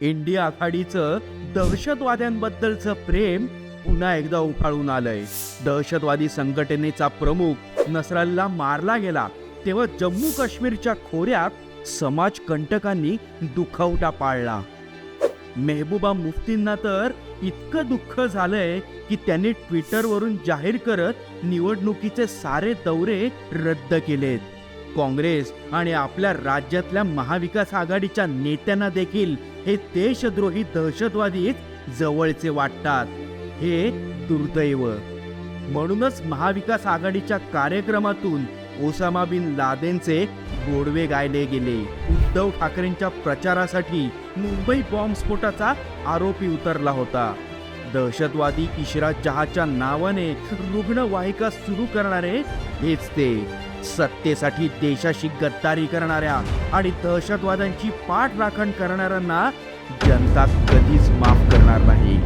India आघाडीचं दहशतवाद्यांबद्दलचं प्रेम पुन्हा एकदा उफाळून आलंय. दहशतवादी संघटनेचा प्रमुख नसराल्ला मारला गेला तेव्हा जम्मू काश्मीरच्या खोऱ्यात समाजकंटकांनी दुखवटा पाळला. मेहबूबा मुफ्तींना तर इतकं दुःख झालंय की त्यांनी ट्विटरवरून जाहीर करत निवडणुकीचे सारे दौरे रद्द केलेत. काँग्रेस आणि आपल्या राज्यातल्या महाविकास आघाडीच्या नेत्यांना देखील हे देशद्रोही दहशतवादीच जवळचे वाटतात. हे दुर्दैव. म्हणूनच महाविकास आघाडीच्या कार्यक्रमातून ओसामा बिन लादेनचे गोडवे गायले गेले. उद्धव ठाकरेंच्या प्रचारासाठी मुंबई बॉम्बस्फोटाचा आरोपी उतरला होता. दहशतवादी इशरा जहाच्या नावाने रुग्णवाहिका सुरू करणारे हेच ते. सत्तेसाठी देशाशी गद्दारी करणाऱ्या आणि दहशतवाद्यांची पाठराखण करणाऱ्यांना जनता कधीच माफ करणार नाही.